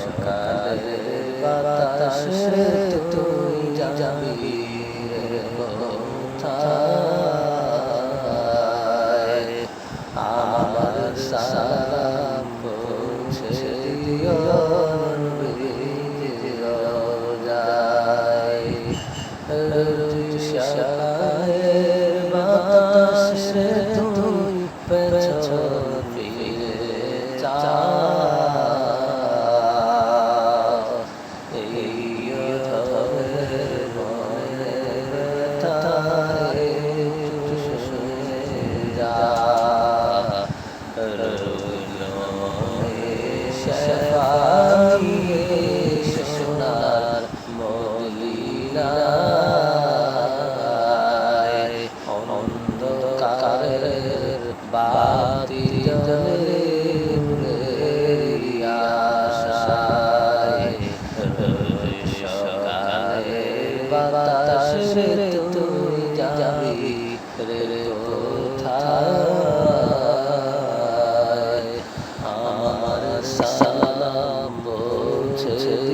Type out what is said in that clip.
সকালে বাতাসে তুই যাবি আমার সালাম পৌঁছে দিও রোজ সকালের বাতাসে তুই পেছন ফিরে যা সোনার মদিনায় অন্ধকারের বাতি জলে বাতাসে তুই যাবি রে আমার সা Jesus.